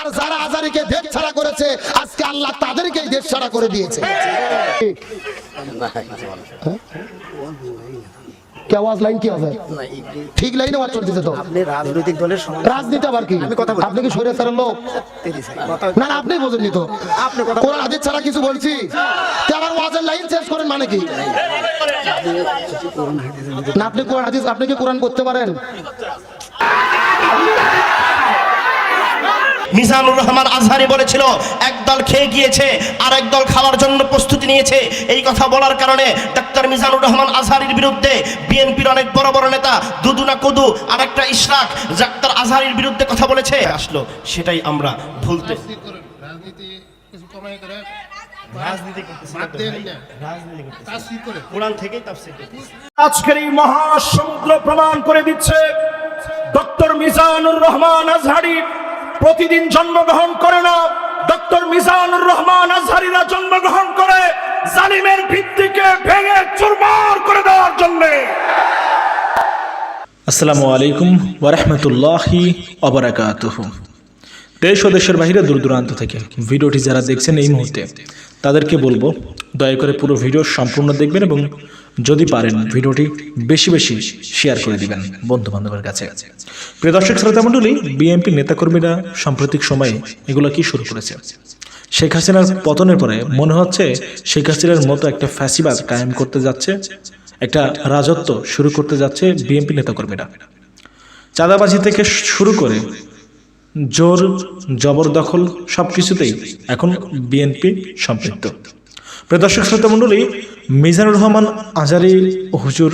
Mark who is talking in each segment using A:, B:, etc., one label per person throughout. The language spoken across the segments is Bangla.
A: আর যারা আজারিকে দেশ ছাড়া করেছে আজকে আল্লাহ তাদেরকেই দেশ ছাড়া করে দিয়েছে। লাইন কি ঠিক লাইনে আওয়াজ চলতেছে তো।
B: আপনি রাজনৈতিক দলের
A: রাজনীতি আবার কি?
B: আমি কথা।
A: আপনি কি লোক? না না আপনি বোঝেননি তো।
B: আপনি কথা
A: কোরআন হাদিস ছাড়া কিছু বলছি? তো আবার ওয়াজের লাইন চেঞ্জ করেন মানে কি? না আপনি কোরআন হাদিস আপনি কি কোরআন করতে পারেন?
C: মিজানুর রহমান আজহারি বলেছিল একদল খেয়ে গিয়েছে আর একদল খাওয়ার জন্য প্রস্তুতি নিয়েছে। এই কথা বলার কারণে ডাক্তার মিজানুর রহমান আজহারির বিরুদ্ধে বিএনপির অনেক বড় বড় নেতা দুদুনা কুদু আর একটা ইশরাক ডাক্তার আজহারির বিরুদ্ধে কথা বলেছে। আসলো। সেটাই আমরা ভুলতে
D: রাজনীতি কিছু কমাই করে।
C: রাজনীতি
D: বাদ দেন না। তাসফির করে
C: কোরআন থেকেই তাফসীর
E: আজকের এই মহাসমুদ্র প্রমাণ করে দিচ্ছে ডক্টর মিজানুর রহমান আজহারি প্রতিদিন জন্মগ্রহণ করে না। ডক্টর মিজানুর রহমান আজহারিরা জন্মগ্রহণ করে জালিমের ভিত্তিকে ভেঙে চুরমার করে দেওয়ার জন্যে।
F: আসসালামু আলাইকুম ওরহমতুল্লাহি অবরাকাতুহ দেশ ও দেশের বাইরে দূর দূরান্ত থেকে ভিডিওটি যারা দেখছেন এই মুহূর্তে, তাদেরকে বলব, দয়া করে পুরো ভিডিও সম্পূর্ণ দেখবেন এবং যদি পারেন ভিডিওটি বেশি বেশি শেয়ার করে দিবেন বন্ধু বান্ধবের কাছে। প্রিয় দর্শক, শ্রোতা মণ্ডলী বিএনপি নেতাকর্মীরা সাম্প্রতিক সময়ে এগুলো কি শুরু করেছে? শেখ হাসিনার পতনের পরে মনে হচ্ছে শেখ হাসিনার মতো একটা ফ্যাসিবাদ কায়েম করতে যাচ্ছে, একটা রাজত্ব শুরু করতে যাচ্ছে বিএনপি নেতাকর্মীরা। চাঁদাবাজি থেকে শুরু করে জোর, জবরদখল সব কিছুতেই এখন বিএনপি সম্পৃক্ত। প্রিয় দর্শক, শ্রোতা মণ্ডলী মিজানুর রহমান আজারি হুজুর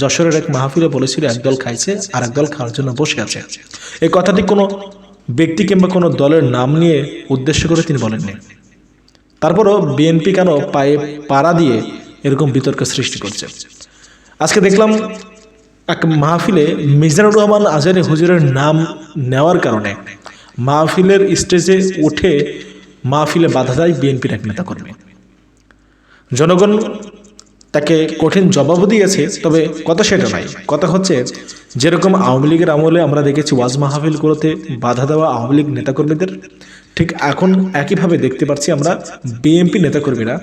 F: যশোরের এক মাহফিলে বলেছিল একদল খাইছে আর একদল খাওয়ার জন্য বসে আছে। এই কথাটি কোনো ব্যক্তি কিংবা কোনো দলের নাম নিয়ে উদ্দেশ্য করে তিনি বলেননি। তারপরও বিএনপি কেন পায়ে পাড়া দিয়ে এরকম বিতর্ক সৃষ্টি করছে? আজকে দেখলাম এক মাহফিলে মিজানুর রহমান আজারি হুজুরের নাম নেওয়ার কারণে মাহফিলের স্টেজে উঠে মাহফিলে বাধা দেয় বিএনপির এক নেতাকর্মী। জনগণ তাকে কঠিন জবাবও দিয়েছে, তবে কথা সেটা নাই কথা হচ্ছে, যেরকম আওয়ামী লীগের আমলে আমরা দেখেছি ওয়াজ মাহফিলগুলোতে বাধা দেওয়া আওয়ামী লীগ নেতাকর্মীদের, ঠিক এখন একইভাবে দেখতে পাচ্ছি আমরা বিএনপি নেতাকর্মীরা,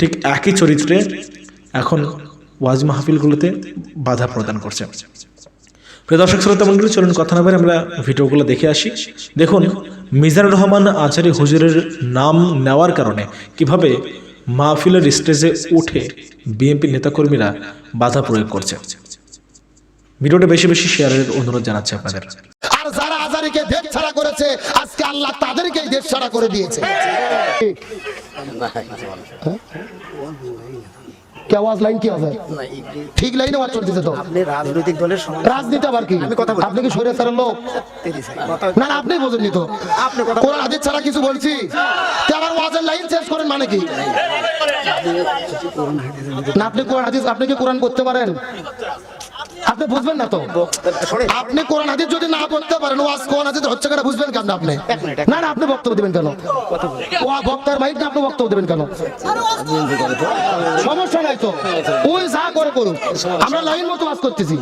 F: ঠিক একই চরিত্রে এখন ওয়াজ মাহফিলগুলোতে বাধা প্রদান করছে। প্রিয় দর্শক, শ্রোতা মন্ডলী চলুন কথা না বলে আমরা ভিডিওগুলো দেখে আসি। দেখুন, মিজানুর রহমান আচারি হুজুরের নাম নেওয়ার কারণে কীভাবে মাহফিলের স্টেজে উঠে বিএনপি নেতাকর্মীরা বাধা প্রয়োগ করছে। ভিডিওটা বেশি বেশি শেয়ারের অনুরোধ জানাচ্ছে আপনাদের।
A: আর যারা আজারিকে দেশ ছাড়া করেছে আজকে আল্লাহ তাদেরকেই দেশ ছাড়া করে দিয়েছে। কি আওয়াজ লাইন কি হবে ঠিক লাইনে আওয়াজ চলতেছে তো।
B: আপনি রাজনৈতিক দলের
A: রাজনীতি আবার কি?
B: আমি কথা
A: আপনি কি লোক? না না আপনি বোঝেননি তো।
B: আপনি কথা-
A: কোরআন হাদিস ছাড়া কিছু বলছি? তো আবার ওয়াজের লাইন চেঞ্জ করেন মানে কি? না আপনি কোরআন হাদিস আপনি কি কোরআন করতে পারেন? আপনি বুঝবেন না তো? আপনি কোরআন হাদিস যদি না করতে পারেন ওয়াজ কোরআন হাদিস হচ্ছে কেন বুঝবেন কেন আপনি? না না আপনি বক্তব্য দিবেন কেন? ও বক্তার মাইক না আপনি বক্তব্য দিবেন কেন? সমস্যা নাই তো। ওই যা করে করুন আমরা লাইন মতো ওয়াজ করতেছি।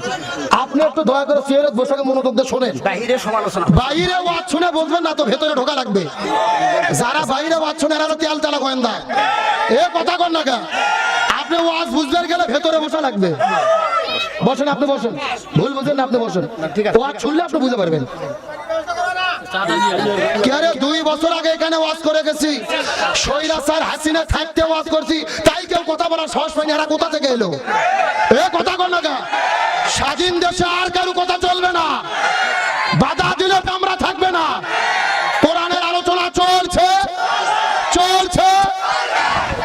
A: আপনি একটু দয়া করে চেয়ারে বসে মনোযোগ দিয়ে শোনেন।
B: বাহিরে সমালোচনা
A: বাইরে ওয়াজ শুনে বলবেন না তো ভেতরে ঢোকা লাগবে। যারা বাইরে ওয়াজ শুনে এরা তেল তেলা গোয়েন্দা। এ কথা কর না কেন? আপনি ওয়াজ বুঝবেন গেলে ভেতরে বসা লাগবে। বসেন আপনি বসেন। ভুল বুঝেন না আপনি বসেন।
B: ঠিক আছে।
A: ওয়াজ শুনলে আপনি বুঝতে পারবেন। দুই বছর আগে এখানে ওয়াজ করে গেছি। সৈরা স্যার হাসিনা থাকতে ওয়াজ করছি তাই কেউ কথা বলার সাহস পাইনি এরা কোথা থেকে এলো? এ কথা কর না? স্বাধীন দেশে আর কারও কথা চলবে না। বাধা দিলে আমরা থাকবে না কোরআনের আলোচনা চলছে চলছে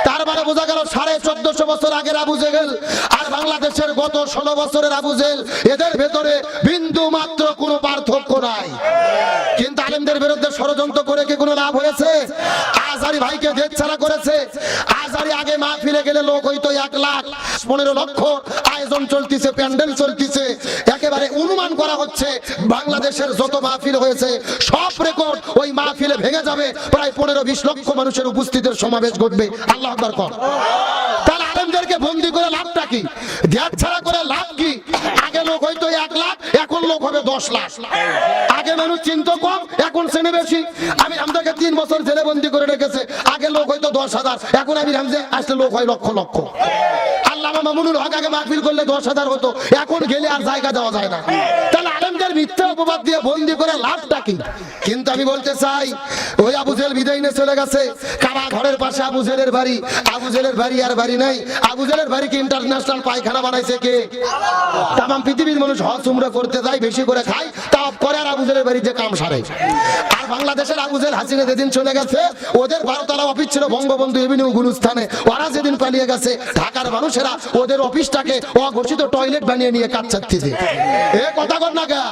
A: তার মানে বোঝা গেল সাড়ে চোদ্দশো বছর আগের আবু জেহেল, আর বাংলাদেশের গত ষোলো বছরের আবু জেহেল, এদের ভেতরে বিন্দু মাত্র কোনো পার্থক্য নাই। কিন্তু আলেমদের বিরুদ্ধে ষড়যন্ত্র করে কি কোনো লাভ হয়েছে? আজারি ভাইকে দেশ ছাড়া করেছে। আজারি আগে মাহফিলে গেলে লোক হইতো এক লাখ, পনেরো লক্ষ। আয়োজন চলতিছে, প্যান্ডেল চলতিছে। একেবারে অনুমান করা হচ্ছে, বাংলাদেশের যত মাহফিল হয়েছে, সব রেকর্ড ওই মাহফিলে ভেঙে যাবে। প্রায় পনেরো বিশ লক্ষ মানুষের উপস্থিতির সমাবেশ ঘটবে। আল্লাহ আকবর কর। তাহলে আলেমদেরকে বন্দি করে লাভটা কি? ধ্যান ছাড়া করে লোক হয়তো এক লাখ, এখন লোক হবে দশ লাখ। আগে মানুষ চিন্তা কম, এখন শ্রেণি বেশি। আমি আমাদেরকে তিন বছর জেলে বন্দি করে রেখেছে, আগে লোক হয়তো দশ হাজার, এখন আমি রামজে আসলে লোক হয় লক্ষ লক্ষ। মামুনুল হক আগে মাহফিল করলে দশ হাজার হতো, এখন গেলে আর জায়গা দেওয়া যায় না। তাহলে মিথ্যা অপবাদ দিয়ে বন্দি করে লাভটা কি? কিন্তু আমি বলতে চাই, ওই আবু জেল বিদায় নিয়ে চলে গেছে। কারা ঘরের পাশে আবু জেলের বাড়ি। আবু জেলের বাড়ি আর বাড়ি নাই। আবু জেলের বাড়ি কি ইন্টারন্যাশনাল পায়খানা বানাইছে কে? তাম পৃথিবীর মানুষ হজ, উমরা করতে যায়, বেশি করে খায় তাপ করে আর আবু জেলের বাড়িতে কাম সারে। আর বাংলাদেশের আবু জেল হাসিনা যেদিন চলে গেছে, ওদের বারোতলা অফিস ছিল বঙ্গবন্ধু এভিনিউ গুলুস্থানে ওরা যেদিন পালিয়ে গেছে, ঢাকার মানুষেরা ওদের অফিসটাকে অঘোষিত টয়লেট বানিয়ে নিয়ে কাজ চাচ্ছে এ কথা কর না গা,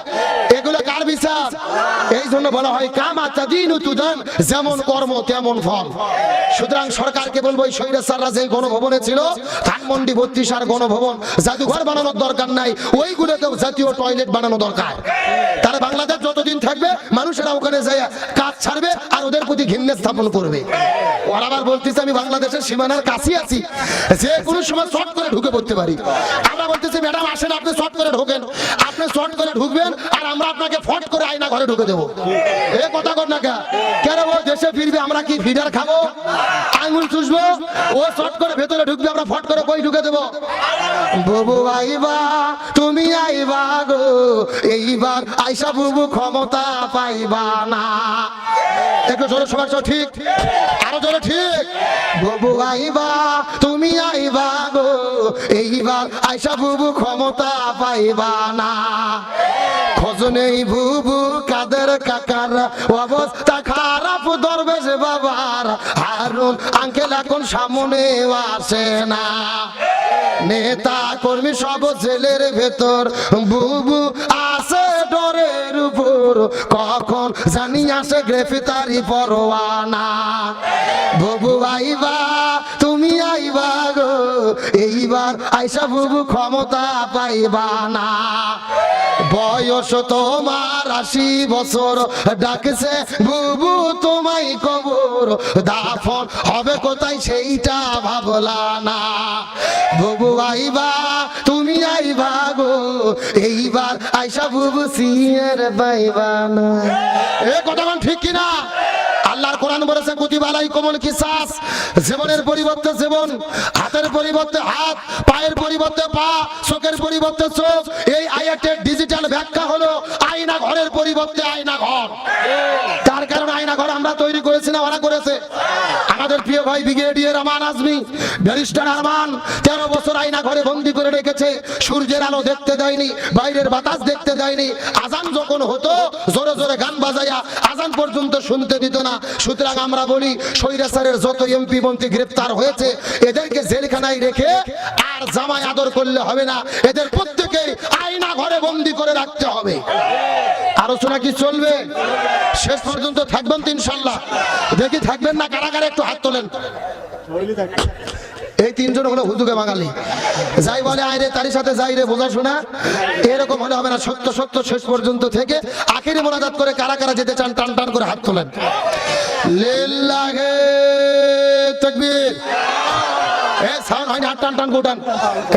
A: এগুলো কার বিশ্বাস এই জন্য বলা হয়, কাম আচ্ছা দিন তুদান, যেমন কর্ম তেমন ফল। সুতরাং সরকারকে বলব, এই স্বৈরাচাররা যে গণভবনে ছিল, ধানমন্ডি বত্রিশ আর গণভবন, জাদুঘর বানানোর দরকার নাই জাতীয় টয়লেট বানানো দরকার। তারা বাংলাদেশ যতদিন থাকবে, মানুষেরা ওখানে কাজ ছাড়বে আর ওদের প্রতি ঘৃণা স্থাপন করবে। ওরা আবার বলতেছে, আমি বাংলাদেশের সীমানার কাছে আছি। যে কোনো সময় শর্ট করে ঢুকে পড়তে পারি। আমরা বলতেছি, ম্যাডাম, আসেন, আপনি শর্ট করে ঢোকেন। আপনি শর্ট করে ঢুকবেন আর আমরা আপনাকে ফট করে আয়না ঘরে ঢুকে দেবো। এ কথা কর না কেন ও দেশে ফিরবে, আমরা কি ফিডার খাব? আঙুল চুষবো? ও শর্ট করে ভেতরে ঢুকবে, আমরা ফট করে কই ঢুকে দেবো। বুবু আইবা তুমি আইবা গো, এইবার আইসা বুবু ক্ষমতা পাইবা না। ঠিক, আরও ঠিক। তুমি গো আইসা বুবু ক্ষমতা না। খোঁজ নেই বুবু, কাদের কাকার অবস্থা খারাপ, দরবেশ বাবার হারুন, আঙ্কেল এখন সামনে আসে না। নেতা কর্মী সব জেলের ভেতর। বুবু আসে ডরের উপর। কখন জানি আসে গ্রেফতারি পরোয়ানা। বুবু আইবা তুমি আইবা গো, এইবার আইসা বুবু ক্ষমতা পাইবা না। বয়স তোমার আশি বছর, ডাকছে বুবু তোমায় কবর। দাফন হবে কোথায় সেইটা ভাবলা না। বুবু আইবা, তুমি আইবা গো, এইবার আইসা বুবু সিয়ের পাইবা না। এ কথা ঠিক কিনা? আল্লাহর কোরআন বলেছে কুতিবালাই কোমল কিসাস। জীবনের পরিবর্তে জীবন, হাতের পরিবর্তে হাত, পায়ের পরিবর্তে পা, চোখের পরিবর্তে চোখ। এই আয়াতের ডিজিটাল ব্যাখ্যা হলো আয়না ঘরের পরিবর্তে আয়না ঘর। তার কারণে আয়না ঘর আমরা তৈরি করেছি না, ওরা করেছে। আমাদের প্রিয় ভাই ব্রিগেডিয়ার আমান আজমি, ব্যারিস্টার আরমান, তেরো বছর আয়না ঘরে বন্দি করে রেখেছে। সূর্যের আলো দেখতে দেয়নি, বাইরের বাতাস দেখতে দেয়নি। আজান যখন হতো, জোরে জোরে গান বাজাইয়া আজান পর্যন্ত শুনতে দিত না। সুতরাং আমরা বলি স্বৈরাচারের যত এমপি মন্ত্রী গ্রেপ্তার হয়েছে, এদেরকে জেলখানায় রেখে আর জামাই আদর করলে হবে না। এদের প্রত্যেকে আয়না ঘরে বন্দি করে রাখতে হবে। আলোচনা কি চলবে? শেষ পর্যন্ত থাকবেন তো ইনশাল্লাহ। দেখি থাকবেন না? কারাগারে একটু হাত তোলেন। এই তিনজন হলো হুদুকে বাঙালি। যাই বলে, আয় রে, তারই সাথে যাই রে, বোঝা শোনা? এরকম হলে হবে না, সত্য সত্য শেষ পর্যন্ত থেকে আখেরি মোনাজাত করে কারা কারা যেতে চান, টান টান করে হাত তোলেন। লিল্লাহে তাকবীর। এ, সাউন্ড হয়নি, হাত টান টান গোটান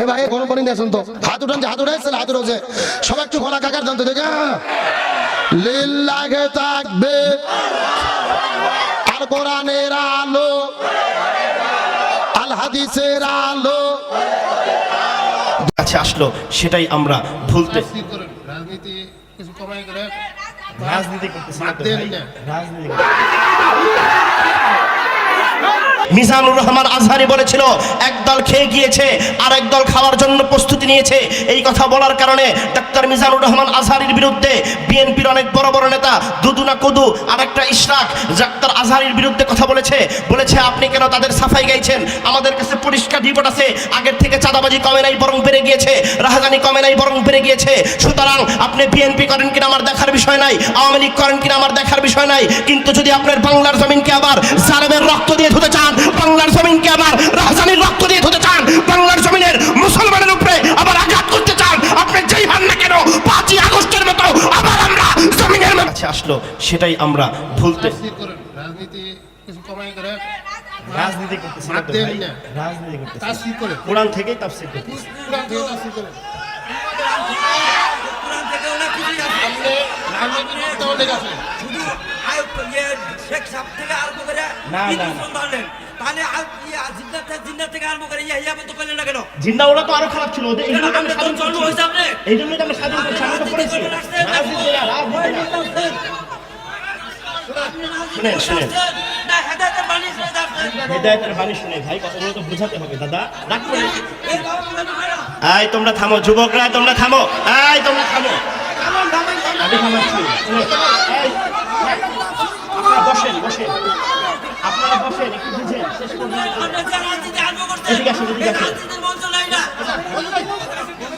A: এ ভাই কোনো পরি নিয়ে তো। হাত যে, হাত উঠাইছে হাত সবাই একটু জানতো আলো আল হাদিসের আলো।
C: কাছে আসলো সেটাই আমরা ভুলতে
D: রাজনীতি কিছু কমাই করে
B: রাজনীতি করতেছি রাজনীতি
C: মিজানুর রহমান আজহারি বলেছিল একদল খেয়ে গিয়েছে আর একদল খাওয়ার জন্য প্রস্তুতি নিয়েছে। এই কথা বলার কারণে ডাক্তার মিজানুর রহমান আজহারির বিরুদ্ধে বিএনপির অনেক বড় বড় নেতা দুদুনা কুদু আর একটা ইশরাক ডাক্তার আজহারির বিরুদ্ধে কথা বলেছে। বলেছে, আপনি কেন তাদের সাফাই গাইছেন? আমাদের কাছে পরিষ্কার রিপোর্ট আছে। আগের থেকে চাঁদাবাজি কমে নাই, বরং বেড়ে গিয়েছে। রাহাজানি কমে নাই, বরং বেড়ে গিয়েছে। সুতরাং আপনি বিএনপি করেন কিনা আমার দেখার বিষয় নাই, আওয়ামী লীগ করেন কিনা আমার দেখার বিষয় নাই। কিন্তু যদি আপনার বাংলার জমিনকে আবার সারবের রক্ত দিয়ে ধুতে চান বাংলার জমিনকে আবার রাজধানীর রক্ত দিয়ে ধুতে চান। বাংলার জমিনের মুসলমানের উপরে আবার আঘাত করতে চান। আপনি যেই ভান না কেন পাঁচই আগস্টের মতো আবার আমরা জমিনের কাছে আসলো সেটাই আমরা ভুলতে
D: রাজনীতি কিছু কমাই করে
B: রাজনীতি করতেছি রাজনীতি করতেছি। কোরআন থেকেই তাফসীর করতেছি।
D: কোরআন থেকে তাসফির করেন।
G: থেকে অনেক কিছুই
D: করতে
G: শুধু ইয়ে শেখ সাহেব থেকে আরম্ভ করে ধরলেন। তাহলে ইয়ে থেকে- আরম্ভ করে পর্যন্ত করলেন না কেন?
C: জিন্দা ওরা তো আরও খারাপ ছিল ওদের এই জন্য তো আমি
G: আপনার
C: স্বাধীন
G: জন্ম হয়েছে আপনি?
C: এই জন্যই তো আমি স্বাধীন তো করেছি
G: করবেন আসছেন,
C: রাজনীতি না, রাজনীতি না। শুনেন, শুনেন।
G: শুনে আসছেন
C: হেদায়েতের বাণী শুনে ভাই কথাগুলো তো বোঝাতে হবে দাদা। রাগ করে।
G: এই
C: তোমরা থামো যুবকরা তোমরা থামো। এই তোমরা থামো। আমি থামাচ্ছি। আপনারা বসেন আপনারা একটু বুঝেন। শেষ।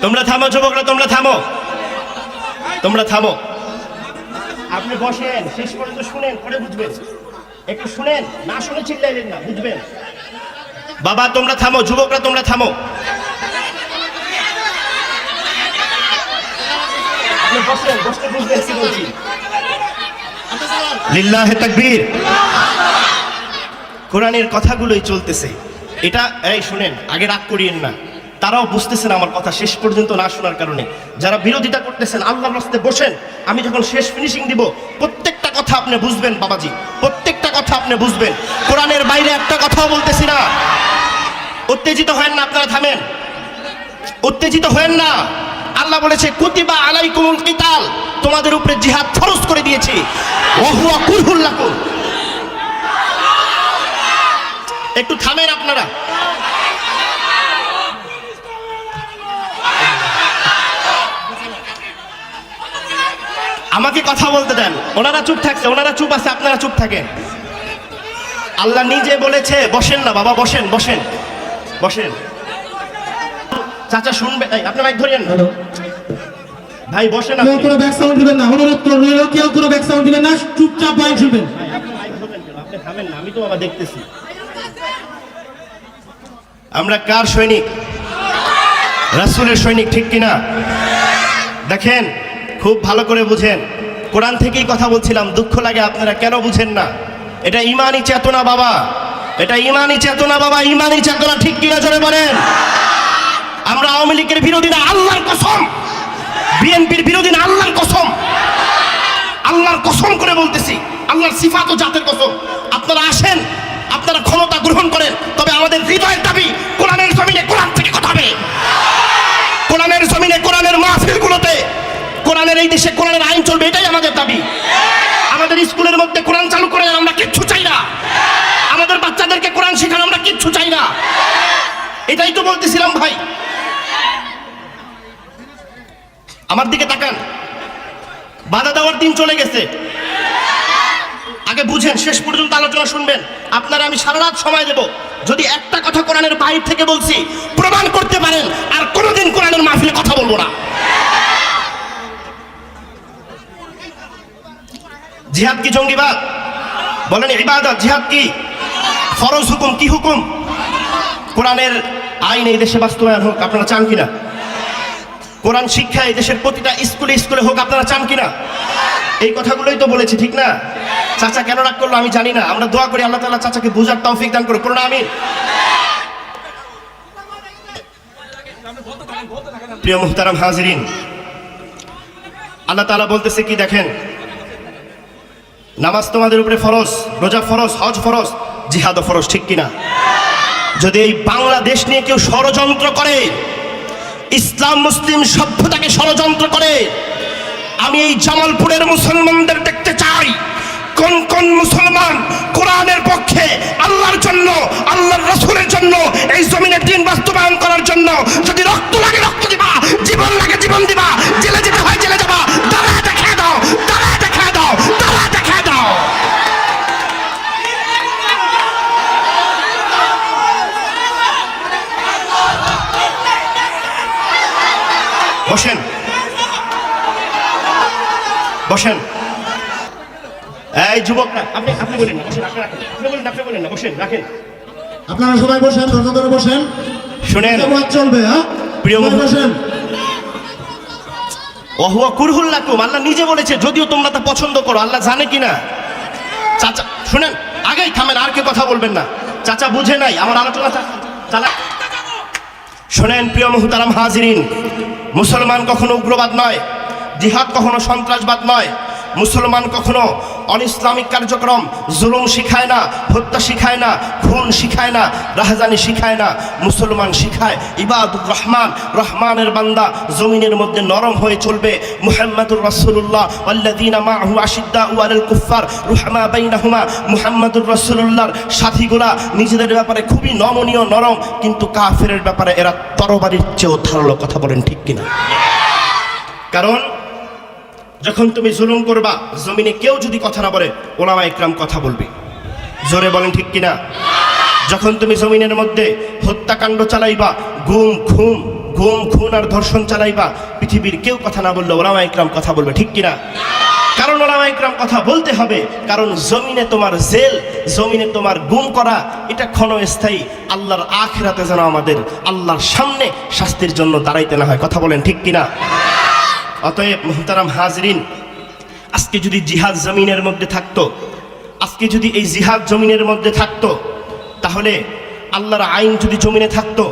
C: তোমরা থামো যুবকরা তোমরা থামো। তোমরা থামো। আপনি বসেন শেষ পর্যন্ত শুনেন, পরে বুঝবেন। একটু শুনেন, না শুনে চিল্লাইলেন না, বুঝবেন। বাবা, তোমরা থামো, যুবকরা, তোমরা থামো। আপনি বসেন বলছি। কোরআনের কথাগুলোই চলতেছে। এটা, এই শুনেন, আগে রাগ করিয়েন না। তারাও বুঝতেছেন আমার কথা শেষ পর্যন্ত না শোনার কারণে। যারা বিরোধিতা করতেছেন, আল্লাহর রাস্তায় বসেন, আমি যখন শেষ ফিনিশিং দিব, প্রত্যেকটা কথা আপনি বুঝবেন, বাবাজি। প্রত্যেকটা কথা আপনি বুঝবেন। কোরআনের বাইরে একটা কথাও বলতেছি না। উত্তেজিত হেন না, আপনারা থামেন। উত্তেজিত হেন না। আল্লাহ বলেছে, কুতিবা আলাইকুমুল কিতাল। তোমাদের উপরে জিহাদ ফরজ করে দিয়েছি। ওহুয়া কুরহুল লাকুম। একটু থামেন আপনারা। আমাকে কথা বলতে দেন। ওনারা চুপ থাকছে ওনারা চুপ আছে আপনারা চুপ থাকেন। আল্লাহ নিজে বলেছে বসেন না বাবা বসেন বসেন বসেন। চাচা শুনবে আপনি মাইক ধরিয়েন। ভাই বসেন আপনি।
H: কোনো ব্যাক সাউন্ড দিবেন না অনুরোধ করে রইল কেউ কোনো ব্যাক সাউন্ড দিবেন না চুপচাপ বয়ান শুনবেন?
C: আপনি থামেন না আমি তো বাবা দেখতেছি। আমরা কার সৈনিক? রাসূলের সৈনিক ঠিক কিনা? দেখেন। খুব ভালো করে বুঝেন। কোরআন থেকেই কথা বলছিলাম, দুঃখ লাগে আপনারা কেন বুঝেন না? এটা ইমানি চেতনা বাবা। এটা ইমানি চেতনা বাবা ইমানি চেতনা ঠিক কিনা জোরে বলেন? আমরা আওয়ামী লীগের বিরোধী না, আল্লাহর কসম। বিএনপির বিরোধী না, আল্লাহর কসম। আল্লাহর কসম করে বলতেছি, আল্লাহর সিফাত ও জাতের কসম। আপনারা আসেন, আপনারা ক্ষমতা গ্রহণ করেন, তবে আমাদের হৃদয়ের দাবি, কোরআনের জমিনে কোরআন থেকে কথা হবে। কোরআনের জমিনে কোরআনের মাহফিলগুলোতে কোরআনের এই দেশে কোরআনের আইন চলবে, এটাই আমাদের দাবি। আমাদের স্কুলের মধ্যে কোরআন চালু করে আমরা কিচ্ছু চাই না। আমাদের বাচ্চাদেরকে কোরআন শেখানো, আমরা কিচ্ছু চাই না। এটাই তো বলতেছিলাম ভাই। আমার দিকে তাকান। বাধা দেওয়ার দিন চলে গেছে। আগে বুঝেন, শেষ পর্যন্ত আলোচনা শুনবেন। আপনারা আমি সারা রাত সময় দেব। যদি একটা কথা কোরআনের বাইর থেকে বলছি, প্রমাণ করতে পারেন, আর কোনোদিন কোরআনের মাহফিলে কথা বলব না। জিহাদ কি জঙ্গিবাদ? বলেন, ইবাদত, জিহাদ কি? ফরজ হুকুম, কি হুকুম? কোরআনের আইন এই দেশে বাস্তবায়ন হোক, আপনারা চান কিনা? কোরআন শিক্ষা এই দেশের প্রতিটা স্কুলে স্কুলে হোক, আপনারা চান কিনা? এই কথাগুলোই তো বলেছি, ঠিক না? চাচা কেন রাগ করল আমি জানি না। আমরা দোয়া করি আল্লাহ তাআলা চাচাকে বুঝার তৌফিক দান করো করোনা আমি প্রিয় মুহতারাম হাজিরিন, আল্লাহ তাআলা বলতেছে কি দেখেন? নামাজ তোমাদের উপরে ফরজ, রোজা ফরজ, হজ ফরজ জিহাদ ফরজ, ঠিক কিনা? যদি এই বাংলাদেশ নিয়ে কেউ ষড়যন্ত্র করে, ইসলাম মুসলিম সভ্যতাকে ষড়যন্ত্র করে, আমি এই জামালপুরের মুসলমানদের দেখতে চাই। কোন কোন মুসলমান কোরআনের পক্ষে আল্লাহর জন্য, আল্লাহর রসুলের জন্য এই জমিনে দিন বাস্তবায়ন করার জন্য যদি রক্ত লাগে, রক্ত দিবা, জীবন লাগে, জীবন দিবা, জেলে যেতে হয়, জেলে যাবা বসেন। এই যুবকরা আপনি আপনি বলেন না বসেন আপনি রাখেন আপনি বলেন আপনি বলেন না বসেন রাখেন।
H: আপনারা সবাই বসেন ধৈর্য ধরে বসেন।
C: শুনেন।
H: চলবে হ্যাঁ?
C: প্রিয়
H: বসেন।
C: ওহুয়া কুরহুল লাকুম আল্লাহ নিজে বলেছে যদিও তোমরা তা পছন্দ করো আল্লাহ জানে কিনা। চাচা শুনেন আগেই থামেন আর কে কথা বলবেন না। চাচা বুঝে নাই আমার আলোচনা চালা শোনেন প্রিয় মুহতারাম হাজিরিন মুসলমান কখনো উগ্রবাদ নয়। জিহাদ কখনো সন্ত্রাসবাদ নয়। মুসলমান কখনো অনিসলামিক কার্যক্রম, জুলুম শিখায় না, হত্যা শিখায় না, খুন শিখায় না, রাহাজানি শিখায় না। মুসলমান শিখায়, ইবাদুর রহমান, রহমানের বান্দা, জমিনের মধ্যে নরম হয়ে চলবে। মুহাম্মাদুর রাসূলুল্লাহ আল্লাযীনা মাআহু আশিদ্দাউ আলাল কুফফার, রুহামা বাইনাহুমা, মুহাম্মাদুর রাসূলুল্লাহর সাথীগুলা নিজেদের ব্যাপারে খুবই নমনীয়, নরম, কিন্তু কাফেরের ব্যাপারে এরা তরবারির চেয়েও ধারালো কথা বলেন ঠিক কিনা? কারণ যখন তুমি জুলুম করবা, জমিনে কেউ যদি কথা না বলে, ওলামা ইকরাম কথা বলবে। জোরে বলেন ঠিক কিনা? যখন তুমি জমিনের মধ্যে হত্যাকাণ্ড চালাইবা, গুম, খুম, গুম, খুন আর ধর্ষণ চালাইবা, পৃথিবীর কেউ কথা না বললে ওলামা ইকরাম কথা বলবে ঠিক কিনা? কারণ ওলামা ইকরাম কথা বলতে হবে, কারণ জমিনে তোমার জেল, জমিনে তোমার গুম করা, এটা ক্ষণস্থায়ী, আল্লাহর আখেরাতে যেন আমাদের আল্লাহর সামনে শাস্তির জন্য দাঁড়াইতে না হয়। কথা বলেন ঠিক কিনা? অতএব মোহতারাম হাজরিন, আজকে যদি জিহাদ জমিনের মধ্যে থাকতো, আজকে যদি এই জিহাদ জমিনের মধ্যে থাকতো, তাহলে আল্লাহর আইন যদি জমিনে থাকতো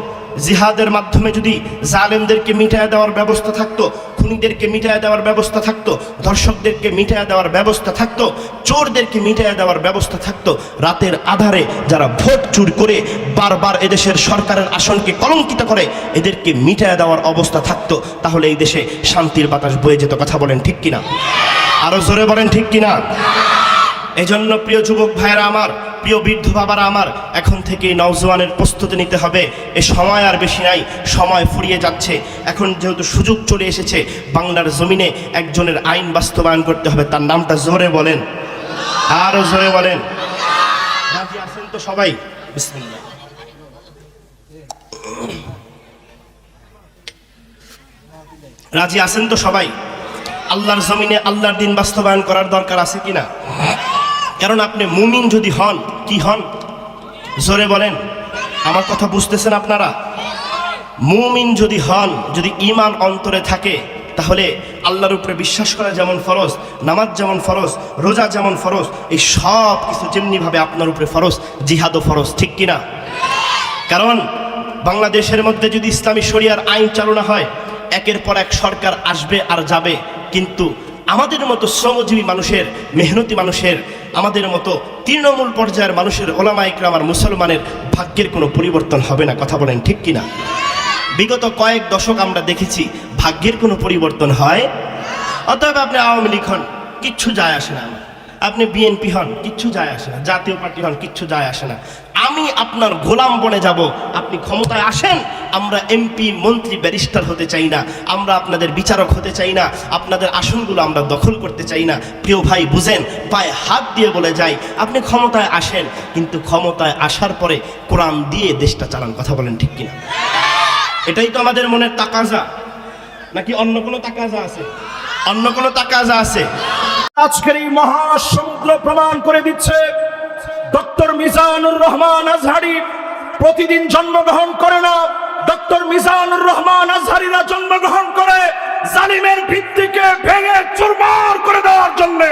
C: জিহাদের মাধ্যমে যদি জালেমদেরকে মিটায় দেওয়ার ব্যবস্থা থাকতো, খুনিদেরকে মিটায় দেওয়ার ব্যবস্থা থাকতো, ধর্ষকদেরকে মিটায় দেওয়ার ব্যবস্থা থাকতো, চোরদেরকে মিটায় দেওয়ার ব্যবস্থা থাকতো, রাতের আধারে যারা ভোট চুর করে বারবার এদেশের সরকারের আসনকে কলঙ্কিত করে, এদেরকে মিটায় দেওয়ার অবস্থা থাকতো, তাহলে এই দেশে শান্তির বাতাস বয়ে যেত, কথা বলেন ঠিক কিনা? আরও জোরে বলেন ঠিক কিনা? এজন্য প্রিয় যুবক ভাইয়েরা আমার, প্রিয় বৃদ্ধ বাবারা আমার, এখন থেকে নওজোয়ানের প্রস্তুতি নিতে হবে। এ সময় আর বেশি নাই, সময় ফুরিয়ে যাচ্ছে। এখন যেহেতু সুযোগ চলে এসেছে, বাংলার জমিনে একজনের আইন বাস্তবায়ন করতে হবে, তার নামটা জোরে বলেন। আরও জোরে বলেন। রাজি আছেন তো সবাই? রাজি আছেন তো সবাই? আল্লাহর জমিনে আল্লাহর দিন বাস্তবায়ন করার দরকার আছে কিনা? কারণ আপনি মুমিন যদি হন, কি হন? জোরে বলেন। আমার কথা বুঝতেছেন আপনারা? মুমিন যদি হন, যদি ইমান অন্তরে থাকে, তাহলে আল্লাহর উপরে বিশ্বাস করা যেমন ফরজ, নামাজ যেমন ফরজ, রোজা যেমন ফরজ, এই সব কিছু যেমনিভাবে আপনার উপরে ফরজ, জিহাদও ফরজ, ঠিক কিনা কারণ বাংলাদেশের মধ্যে যদি ইসলামী শরিয়ার আইন চালনা হয়, একের পর এক সরকার আসবে আর যাবে, কিন্তু আমাদের মতো শ্রমজীবী মানুষের, মেহনতি মানুষের, আমাদের মতো তৃণমূল পর্যায়ের মানুষের ওলামা ইকরাম আর মুসলমানের ভাগ্যের কোনো পরিবর্তন হবে না, কথা বলেন ঠিক কিনা? বিগত কয়েক দশক আমরা দেখেছি ভাগ্যের কোনো পরিবর্তন হয়। অতএব আপনি আওয়ামী লীগ হন, কিচ্ছু যায় আসে না। আপনি বিএনপি হন, কিচ্ছু যায় আসে না। জাতীয় পার্টি হন, কিচ্ছু যায় আসে না। আমি আপনার গোলাম বনে যাব, আপনি ক্ষমতায় আসেন আমরা এমপি মন্ত্রী, ব্যারিস্টার হতে চাই না। আমরা আপনাদের বিচারক হতে চাই না। আপনাদের আসনগুলো আমরা দখল করতে চাই না। প্রিয় ভাই, বুঝেন, পায়ে হাত দিয়ে বলে যাই, আপনি ক্ষমতায় আসেন, কিন্তু ক্ষমতায় আসার পরে কোরআন দিয়ে দেশটা চালান। কথা বলেন ঠিক কিনা? এটাই তো আমাদের মনের তাকাজা। নাকি অন্য কোনো তাকাজা আছে? অন্য কোনো তাকাজা আছে?
E: আজকের এই মহাসমুদ্র প্রমাণ করে দিচ্ছে ডক্টর মিজানুর রহমান আজহারি। প্রতিদিন জন্মগ্রহণ করে না ডক্টর মিজানুর রহমান আজহারিরা জন্মগ্রহণ করে জালিমের ভিত্তিকে ভেঙে চুরমার করে দেওয়ার জন্যে।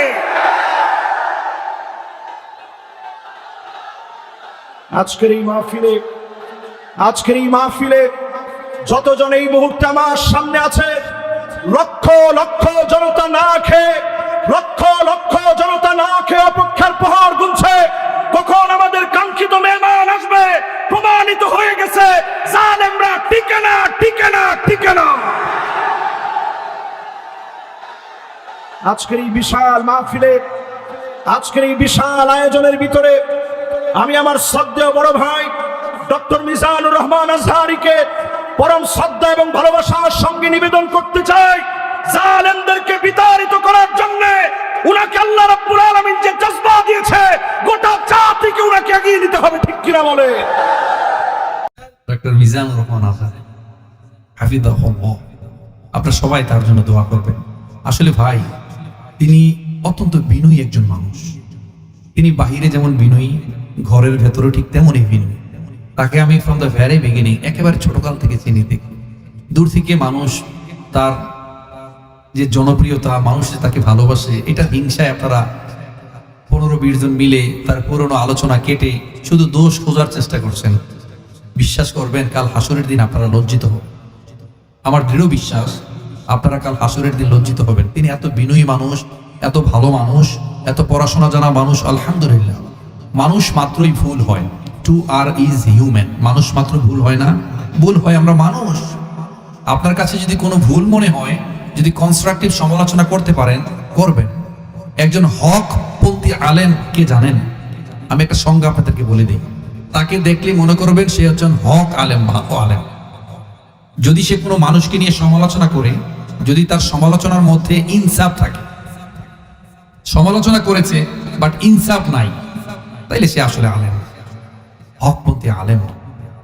E: আজকের এই মাহফিলে, আজকের এই মাহফিলে যতজন এই মুহূর্তে আমার সামনে আছে, লক্ষ লক্ষ জনতা না খেয়ে, লক্ষ লক্ষ জনতা না খেয়ে অপেক্ষার প্রহর গুনছে। কখন আমাদের কাঙ্ক্ষিত মেহমান আসবে? প্রমাণিত হয়ে গেছে, জালেমরা টিকে না টিকে না টিকে না আজকের এই বিশাল মাহফিলে, আজকের এই বিশাল আয়োজনের ভিতরে আমি আমার শ্রদ্ধেয় বড় ভাই, ডক্টর মিজানুর রহমান আজহারিকে পরম শ্রদ্ধা এবং ভালোবাসার সঙ্গে নিবেদন করতে চাই। জালেমদেরকে বিতাড়িত করার জন্য উনাকে আল্লাহ রাব্বুল আলামিন যে জজবা দিয়েছে, গোটা জাতিকে উনাকে এগিয়ে দিতে হবে, ঠিক বলে?
I: ডক্টর মিজানুর রহমান আজহার হাফিদাহুল্লাহ, আপনারা সবাই তার জন্য দোয়া করবেন। আসলে ভাই, তিনি অত্যন্ত বিনয়ী একজন মানুষ। তিনি বাহিরে যেমন বিনয়ী, ঘরের ভেতরে ঠিক তেমনই বিনয়ী। তাকে আমি ফ্রম দ্য ভ্যারি বিগিনিং একেবারে ছোটকাল থেকে চিনি দেখি দূর থেকে মানুষ তার যে জনপ্রিয়তা, মানুষ যে তাকে ভালোবাসে, এটা হিংসায় আপনারা পনেরো, বিশ জন মিলে তার পুরনো আলোচনা কেটে শুধু দোষ খোঁজার চেষ্টা করছেন। বিশ্বাস করবেন, কাল হাসরের দিন আপনারা লজ্জিত হন আমার দৃঢ় বিশ্বাস, আপনারা কাল হাসরের দিন লজ্জিত হবেন। তিনি এত বিনয়ী মানুষ, এত ভালো মানুষ, এত পড়াশোনা জানা মানুষ, আলহামদুলিল্লাহ। মানুষ মাত্রই ভুল হয়। To err is human. মানুষ মাত্র ভুল হয় না? ভুল হয় আমরা মানুষ। আপনার কাছে যদি কোনো ভুল মনে হয় যদি কনস্ট্রাকটিভ সমালোচনা করতে পারেন, করবেন। একজন হক পন্থী আলেম কে জানেন? আমি একটা সংজ্ঞা আপনাদেরকে বলে দিই। তাকে দেখলে মনে করবেন সে হচ্ছেন হক আলেম ভালো আলেম। যদি সে কোনো মানুষকে নিয়ে সমালোচনা করে, যদি তার সমালোচনার মধ্যে ইনসাফ থাকে। সমালোচনা করেছে বাট ইনসাফ নাই। তাইলে সে আসলে আলেম। হকপন্থী আলেম।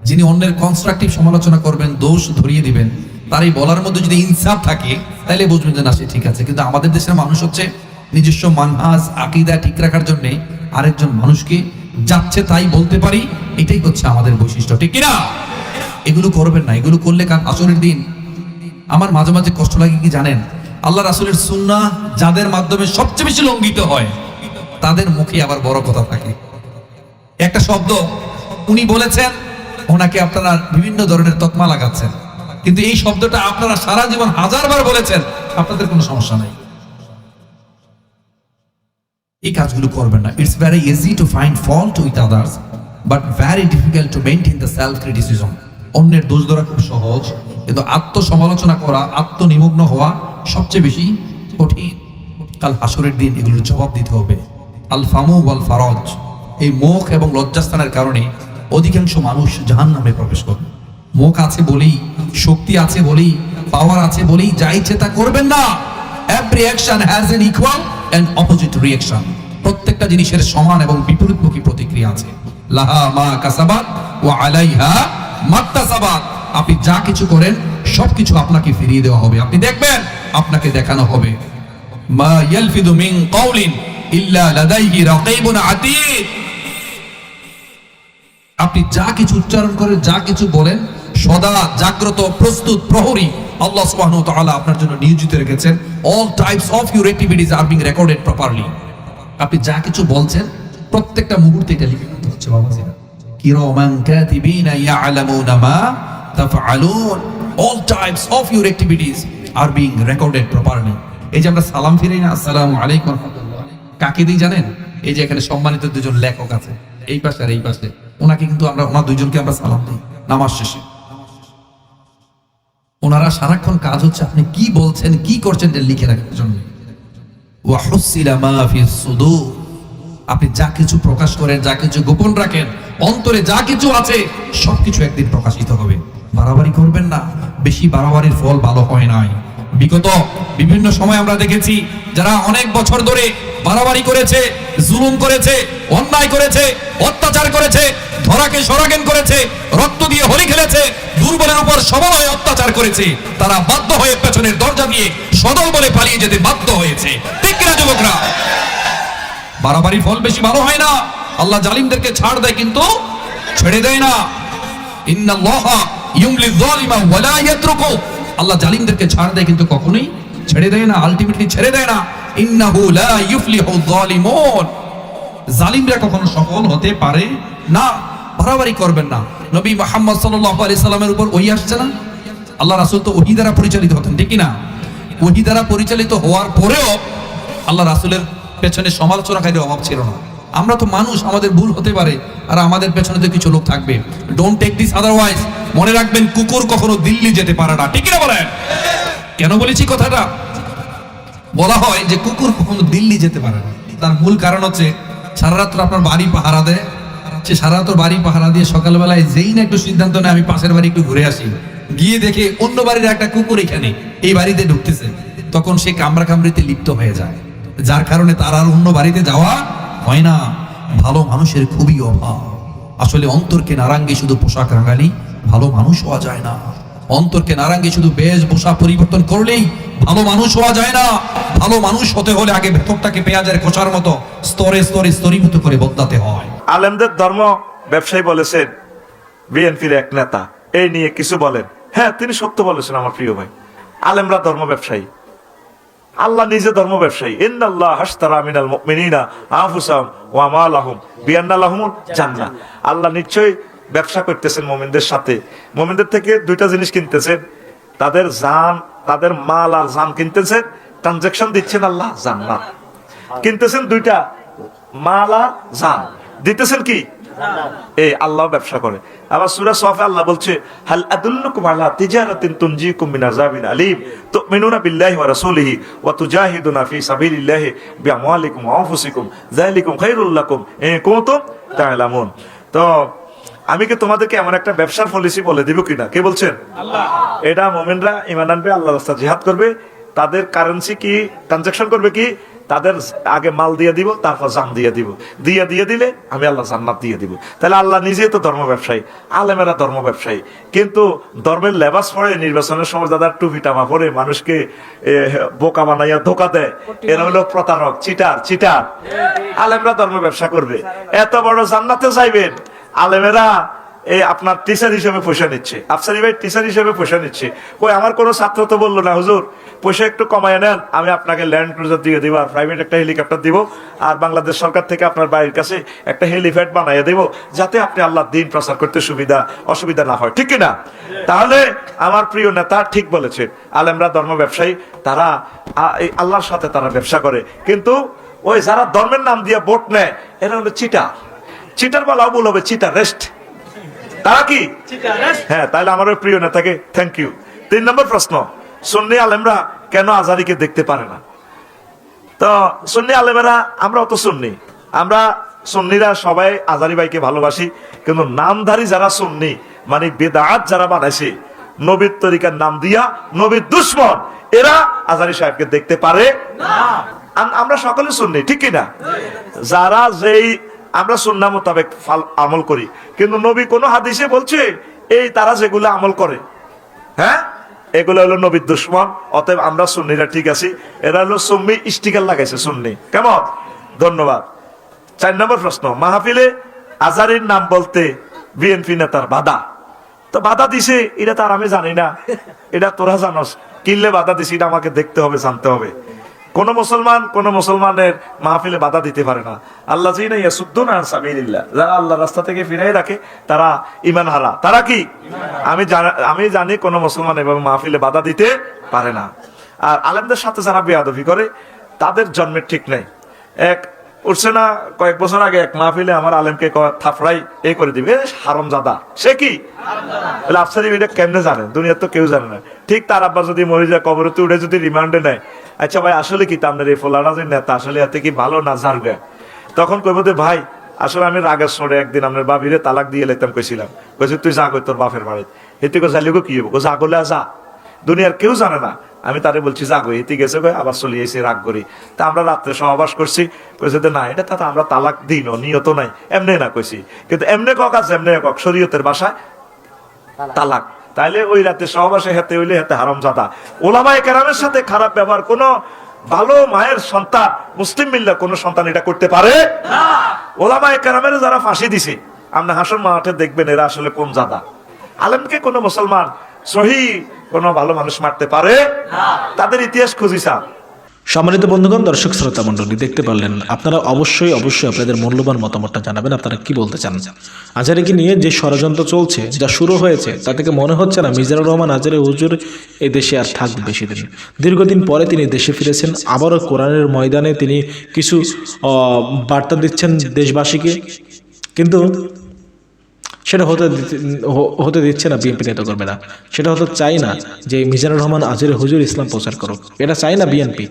I: যিনি অন্যের কনস্ট্রাকটিভ সমালোচনা করবেন, দোষ ধরিয়ে দিবেন তার এই বলার মধ্যে যদি ইনসাফ থাকে তাহলে বুঝবেন যে না, সে ঠিক আছে। কিন্তু আমাদের দেশের মানুষ হচ্ছে নিজস্ব মানহাজ, আকিদা ঠিক রাখার জন্য আরেকজন মানুষকে যাচ্ছে তাই বলতে পারি, এটাই হচ্ছে আমাদের বৈশিষ্ট্য। ঠিক কিনা? এগুলো করবেন না, এগুলো করলে কারণ আসরের দিন। আমার মাঝে মাঝে কষ্ট লাগে কি জানেন? আল্লাহ রাসুলের সুন্না যাদের মাধ্যমে সবচেয়ে বেশি লঙ্ঘিত হয়, তাদের মুখে আবার বড় কথা থাকে। একটা শব্দ, উনি বলেছেন, ওনাকে আপনারা বিভিন্ন ধরনের তকমা লাগাচ্ছেন। কিন্তু এই শব্দটা আপনারা সারা জীবন হাজারবার বলেছেন, আপনাদের কোনো সমস্যা নাই। এই কাজগুলো করবেন না। It's very easy to find fault with others but very difficult to maintain the self criticism অন্যের দোষ ধরা খুব সহজ, কিন্তু আত্মসমালোচনা করা, আত্মনিমগ্ন হওয়া সবচেয়ে বেশি কঠিন। কাল হাসরের দিন এগুলোর জবাব দিতে হবে। আল ফামু ওয়াল ফারজ এই মুখ এবং লজ্জাস্থানের কারণে অধিকাংশ মানুষ জাহান নামে প্রবেশ করবে মুখ আছে বলেই, শক্তি আছে বলেই পাওয়ার আছে বলেই, যা ইচ্ছে তা করবেন না। Every action has an equal and opposite reaction প্রত্যেকটা জিনিসের সমান এবং বিপরীতমুখী প্রতিক্রিয়া আছে। লাহা মা কাসাবাত ওয়া আলাইহা মাত্তাসাবাত আপনি যা কিছু করেন, সবকিছু আপনাকে ফিরিয়ে দেওয়া হবে। আপনি দেখবেন, আপনাকে দেখানো হবে। মা ইয়ালফিদু মিন কাউলিন ইল্লা লাদাইহি রাকীবুন আতীদ। আপনি যা কিছু উচ্চারণ করেন, যা কিছু বলেন সদা জাগ্রত, প্রস্তুত, প্রহরী আল্লাহ সুবহানাহু ওয়া তাআলা আপনার জন্য নিয়োজিত রেখেছেন। All types of your activities are being recorded properly আপনি যা কিছু বলছেন, প্রত্যেকটা মুহূর্তে এটা লিপিবদ্ধ হচ্ছে বাবাজিরা কিরামান কাতিবিনা ইয়ালামুনা মা তাফআলুন। All types of your activities are being recorded properly এই যে আমরা সালাম ফিরাই না, আসসালামু আলাইকুম কাকে জানেন? এই যে এখানে সম্মানিত দুজন লেখক আছে। এই পাশে আর এই পাশে। ওনাকে কিন্তু আমরা, ওনার দুইজনকে আমরা সালাম দিই, নামাজ শেষে। ওনারা সারাক্ষণ কাজ হচ্ছে, আপনি কি বলছেন, কি করছেন লিখে রাখার জন্য। আপনি যা কিছু প্রকাশ করেন, যা কিছু গোপন রাখেন, অন্তরে যা কিছু আছে, সবকিছু একদিন প্রকাশিত হবে। বাড়াবাড়ি করবেন না, বেশি বাড়াবাড়ির ফল ভালো হয় নাই। বিগত বিভিন্ন সময় আমরা দেখেছি, যারা অনেক বছর ধরে বাড়াবাড়ি করেছে, জুলুম করেছে, অন্যায় করেছে, অত্যাচার করেছে, ধরাকে সরাগেন করেছে, রক্ত দিয়ে হোলি খেলেছে, দুর্বলের উপর সবল হয়ে অত্যাচার করেছে। তারা বাধ্য হয়ে পেছনের দরজা দিয়ে সদল বলে পালিয়ে যেতে বাধ্য হয়েছে। ঠিক যুবকরা? বাড়াবাড়ির ফল বেশি ভালো হয় না। আল্লাহ জালিমদেরকে ছাড় দেয় কিন্তু ছেড়ে দেয় না। আল্লাহ জালিমদেরকে ছাড় দেয় কিন্তু কখনোই ছেড়ে দেয় না আলটিমেটলি ছেড়ে দেয় না। ইন্নাহু লা ইউফলিহু যালিমুন। জালিমরা কখনো সফল হতে পারে না, বাড়াবাড়ি করবেন না। নবী মুহাম্মদ সাল্লাল্লাহু আলাইহি সাল্লামের উপর ওহী আসছে না? আল্লাহ রাসূল তো ওহী দ্বারা পরিচালিত হতেন, ঠিক না ওহী দ্বারা পরিচালিত হওয়ার পরেও আল্লাহ রাসূলের পেছনে সমালোচনাকারীর অভাব ছিল না। আমরা তো মানুষ, আমাদের ভুল হতে পারে, আর আমাদের পেছনে তো কিছু লোক থাকবে। ডোন্ট টেক দিস আদারওয়াইজ মনে রাখবেন, কুকুর কখনো দিল্লি যেতে পারে না, ঠিক না বলেন? কেন বলেছি কথাটা? বলা হয় যে কুকুর কখনো দিল্লি যেতে পারে না। তার মূল কারণ হচ্ছে সারা রাত্র আপনার বাড়ি পাহারা দেয়। সে সারা রাত্র বাড়ি পাহারা দিয়ে সকালবেলায় যেই না একটু সিদ্ধান্ত নেয়, আমি পাশের বাড়ি একটু ঘুরে আসি। গিয়ে দেখে অন্য বাড়ির একটা কুকুর এখানে, এই বাড়িতে ঢুকতেছে। তখন সে কামড়া কামড়িতে লিপ্ত হয়ে যায়। যার কারণে তার আর অন্য বাড়িতে যাওয়া হয় না। ভালো মানুষের খুবই অভাব। আসলে অন্তরকে নারাঙ্গে শুধু পোশাক রাঙালি, ভালো মানুষ হওয়া যায় না। অন্তরকে নারাঙ্গে শুধু বেশভূষা পরিবর্তন করলেই ভালো মানুষ হওয়া যায় না। ভালো মানুষ হতে হলে আগে ভেতরটাকে পেঁয়াজের খোসার মতো স্তরে স্তরে স্তরীভূত করে বদলাতে হয়।
J: আলেমদের ধর্ম ব্যবসায়ী বলেছেন, বিএনপির এক নেতা, এই নিয়ে কিছু বলেন। হ্যাঁ তিনি সত্য বলেছেন আমার প্রিয় ভাই। আলেমরা ধর্ম ব্যবসায়ী। আল্লাহ নিজে ধর্ম ব্যবসায়ী। ইন্নাল্লাহ হাসতারা মিনাল মুমিনিনা ওয়া লাহুমুল জান্নাহ। আল্লাহ নিশ্চয়ই ব্যবসা করতেছেন মুমিনদের সাথে। মুমিনদের থেকে দুইটা জিনিস কিনতেছেন। তাদের জান, তাদের মাল আর জান কিনতেছেন। ট্রানজেকশন দিচ্ছেন আল্লাহ জান্নাত কিনতেছেন দুইটা, মাল আর জান। দিতেছেন কি? এই আল্লাহ ব্যবসা করে। আবার সূরা সফে আল্লাহ বলছে, হাল আদুল্লুকুম আলা তিজারাতিন তুনজিকুম মিন আযাবিন আলীম। তুমিনুনা বিল্লাহি ওয়া রাসূলিহি ওয়া তুজাহিদুনা ফি সাবিলিল্লাহি বিআমওয়ালিকুম ওয়া আনফুসিকুম। যালিকুম খায়রুল লাকুম ইন কুনতুম তা'লামুন তো আমি কি তোমাদেরকে এমন একটা ব্যবসার পলিসি বলে দিব কিনা? কে বলছেন? এটা মোমেনরা ইমান আনবে আল্লাহ রাস্তা জিহাদ করবে। তাদের কারেন্সি কি? ট্রানজাকশন করবে কি? তাদের আগে মাল দিয়ে দিব তারপর জান দিয়ে দিব। দিয়ে দিয়ে দিলে আমি আল্লাহ জান্নাত দিয়ে দিব। তাহলে আল্লাহ নিজেই তো ধর্ম ব্যবসায়ী আলেমেরা ধর্ম ব্যবসায়ী। কিন্তু ধর্মের লেবাস পরে নির্বাচনের সময় দাদা টুপি টামা পরে মানুষকে বোকা বানাইয়া ধোকা দেয়। এরা হলো প্রতারক চিটার চিটার। আলেমরা ধর্ম ব্যবসা করবে। এত বড় জান্নাতে যাইবেন। আলেমেরা এই আপনার টিচার হিসেবে পয়সা নিচ্ছে। আফসারি ভাই টিচার হিসেবে পয়সা নিচ্ছে। কই, আমার কোনো ছাত্র তো বলল না, হুজুর। পয়সা একটু কমায় নেন, আমি আপনাকে ল্যান্ড ক্রুজার দিয়ে দিব, আর প্রাইভেট একটা হেলিকপ্টার দিব, আর বাংলাদেশ সরকার থেকে আপনার বাড়ির কাছে একটা হেলিপ্যাড বানাইয়া দেব, যাতে আপনি আল্লাহর দিন প্রচার করতে সুবিধা, অসুবিধা না হয়। ঠিক না? তাহলে আমার প্রিয় নেতা ঠিক বলেছে, আলেমরা ধর্ম ব্যবসায়ী, তারা আল্লাহর সাথে তারা ব্যবসা করে। কিন্তু ওই যারা ধর্মের নাম দিয়ে ভোট নেয়, এরা হলো চিটার চিটার বলাও ভুল হবে চিটার রেস্ট তারা কি? হ্যাঁ তাহলে আমার প্রিয় নেতাকে থ্যাংক ইউ তিন নম্বর প্রশ্ন সুন্নি আলেমরা কেন আজারিকে দেখতে পারে না? তো সুন্নি আলেমেরা আমরা অত সুন্নি। আমরা সুন্নিরা সবাই আজারি ভাইকে ভালোবাসি কিন্তু নামধারী যারা সুন্নি মানে বেদাত যারা বানাইছে নবীর তরিকার নাম দিয়া নবীর দুশ্মন এরা আজারি সাহেবকে দেখতে পারে আম- আমরা সকলে শুননি ঠিক কিনা যারা যেই আমরা সুন্না মোতাবেক আমল করি। কিন্তু নবী কোন হাদিসে বলছে, এই তারা যেগুলো আমল করে। হ্যাঁ? এগুলো হলো নবীর দুশ্মন। অতএব আমরা সুন্নিরা ঠিক আছি। এরা হলো সুন্নি স্টিকার লাগাইছে, সুন্নি। কেমন? ধন্যবাদ। চার নম্বর প্রশ্ন। মাহফিলে আজারির নাম বলতে বিএনপি নেতার বাধা। তো বাধা দিছে, এটা তার আমি জানি না। এটা তোরা জানস। কিনলে বাধা দিছে, এটা আমাকে দেখতে হবে, জানতে হবে। কোন মুসলমান কোন মুসলমানের মাহফিলে বাধা দিতে পারে না। আল্লাহ যারা আল্লাহ রাস্তা থেকে ফিরাই রাখে তারা ইমান হারা। তারা কি? আমি আমি জানি কোন মুসলমান এভাবে মাহফিলে বাধা দিতে পারে না। আর আলেমদের সাথে যারা বেয়াদবি করে, তাদের জন্মের ঠিক নেই। এক উঠছে না, কয়েক বছর আগে এক মাহফিলে আমার আলেমকে থাপড়াই, এই করে দিবে। হারম জাদা সে কি? আফসারি, এটা কেমনে জানে? দুনিয়ার তো কেউ জানে না। ঠিক তার আব্বা যদি মরে যায় কবরতে উঠে যদি রিমান্ডে নেয় আচ্ছা ভাই, আসলে কি আপনার এই ফোলানা যে নেতা, আসলে এতে কি ভালো না জানবে তখন কইব যে, ভাই, আসলে আমি রাগের সরে একদিন আপনার বাবিরে তালাক দিয়ে লেতাম কইছিলাম। কইছি, তুই যা কই, তোর বাপের বাড়ি এতে কো জালিগো কি হব যা করলে যা। দুনিয়ার কেউ জানে না। আমি তারে বলছি যাগো এতে গেছে কই, আবার চলে এসে রাগ করি। তা আমরা রাত্রে সহবাস করছি। কইছে যে, না, এটা তো আমরা তালাক দিই না, নিয়ত নাই। এমনি না কইছি। কিন্তু এমনি কক আছে, এমনি কক। শরীয়তের বাসায় তালাক। তাইলে ওই রাতে সহবাসে হাতে হইলে হাতে হারাম জাদা। ওলামায় কেরামের সাথে খারাপ ব্যবহার কোন ভালো মায়ের সন্তান মুসলিম মিল্লা কোন সন্তান এটা করতে পারে? ওলামায় কেরামের যারা ফাঁসি দিছে আপনি হাসন মাঠে দেখবেন এরা আসলে কোন জাদা। আলেমকে কোনো মুসলমান সহি কোন ভালো মানুষ মারতে পারে? তাদের ইতিহাস খুঁজিছা।
F: সম্মানিত বন্ধুগণ, দর্শক শ্রোতা মণ্ডলী, দেখতে পারলেন, আপনারা অবশ্যই অবশ্যই আপনাদের মূল্যবান মতামতটা জানাবেন, আপনারা কি বলতে চান? আজারিকে নিয়ে যে ষড়যন্ত্র চলছে যা শুরু হয়েছে, তা থেকে মনে হচ্ছে না মিজানুর রহমান আজারে হুজুর এই দেশে আর থাকবে বেশি দিন। দীর্ঘদিন পরে তিনি দেশে ফিরেছেন, আবারও কোরআনের ময়দানে তিনি কিছু বার্তা দিচ্ছেন দেশবাসীকে, কিন্তু সেটা হতে হতে দিচ্ছে না বিএনপি নেতাকর্মীরা। সেটা হতে চাই না যে মিজানুর রহমান আজের হুজুর ইসলাম প্রচার করুক। এটা চাই না বিএনপি।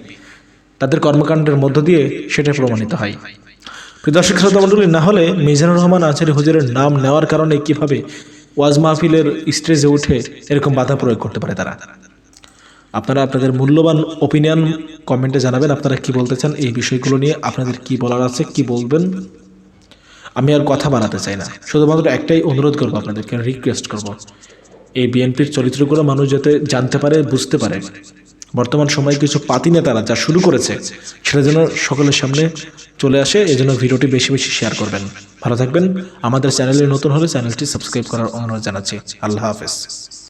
F: তাদের কর্মকাণ্ডের মধ্য দিয়ে সেটা প্রমাণিত হয়। দর্শক, শ্রোতা না হলে মিজানুর রহমান আজের হুজুরের নাম নেওয়ার কারণে কীভাবে ওয়াজ মাহফিলের স্টেজে উঠে এরকম বাধা প্রয়োগ করতে পারে তারা? আপনারা আপনাদের মূল্যবান ওপিনিয়ন কমেন্টে জানাবেন। আপনারা কি বলতে চান এই বিষয়গুলো নিয়ে? আপনাদের কি বলার আছে, কি বলবেন? আমি আর কথা বাড়াতে চাই না। শুধুমাত্র একটাই অনুরোধ করব আপনাদেরকে রিকোয়েস্ট করব। এই বিএনপির চরিত্রগুলো মানুষ যাতে জানতে পারে, বুঝতে পারে। বর্তমান সময়ে কিছু পাতি নেতারা যা শুরু করেছে, সেটা যেন সকলের সামনে চলে আসে, এজন্য জন্য ভিডিওটি বেশি বেশি শেয়ার করবেন। ভালো থাকবেন। আমাদের চ্যানেলে নতুন হলে চ্যানেলটি সাবস্ক্রাইব করার অনুরোধ জানাচ্ছি। আল্লাহ হাফেজ।